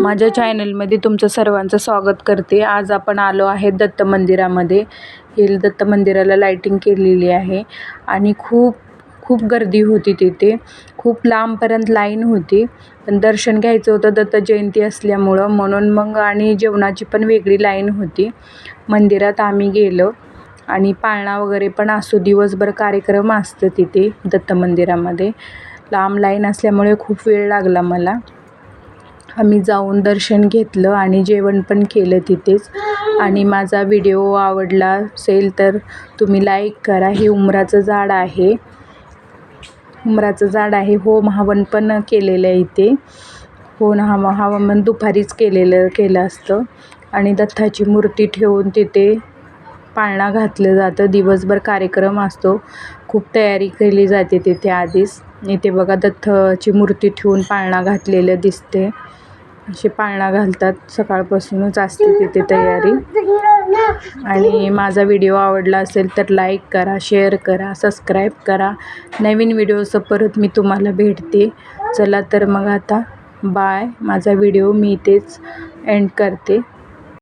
माझ्या चॅनलमध्ये तुमचं सर्वांचं स्वागत करते. आज आपण आलो आहे दत्त मंदिरामध्ये. हे दत्त मंदिराला लाईटिंग केलेली आहे. आणि खूप खूप गर्दी होती तिथे. खूप लांबपर्यंत लाईन होती. पण दर्शन घ्यायचं होतं. दत्त जयंती असल्यामुळं. म्हणून मग आणि जेवणाची पण वेगळी लाईन होती. मंदिरात आम्ही गेलो. आणि पाळणा वगैरे पण असतो दिवसभर कार्यक्रम असतं तिथे दत्त मंदिरामध्ये. लांब लाईन असल्यामुळे खूप वेळ लागला मला. आम्ही जाऊन दर्शन घेतलं आणि जेवण पण केलं तिथेच. आणि माझा व्हिडिओ आवडला असेल तर तुम्ही लाईक करा. हे उमराचं झाड आहे. उमराचं झाड आहे. होम हवन पण केलेलं आहे इथे. हो ना हवा हवामान दुपारीच केलेलं केलं असतं. आणि दत्ताची मूर्ती ठेवून तिथे पाळणा घातलं जातं. दिवसभर कार्यक्रम असतो. खूप तयारी केली जाते तिथे आधीच. इथे बघा दत्ताची मूर्ती ठेवून पाळणा घातलेलं दिसते. असे पाळणा घालतात. सकाळपासूनच असते तिथे तयारी. आणि माझा व्हिडिओ आवडला असेल तर लाईक करा शेअर करा सबस्क्राईब करा. नवीन व्हिडिओचं परत मी तुम्हाला भेटते. चला तर मग आता बाय. माझा व्हिडिओ मी इथेच एंड करते.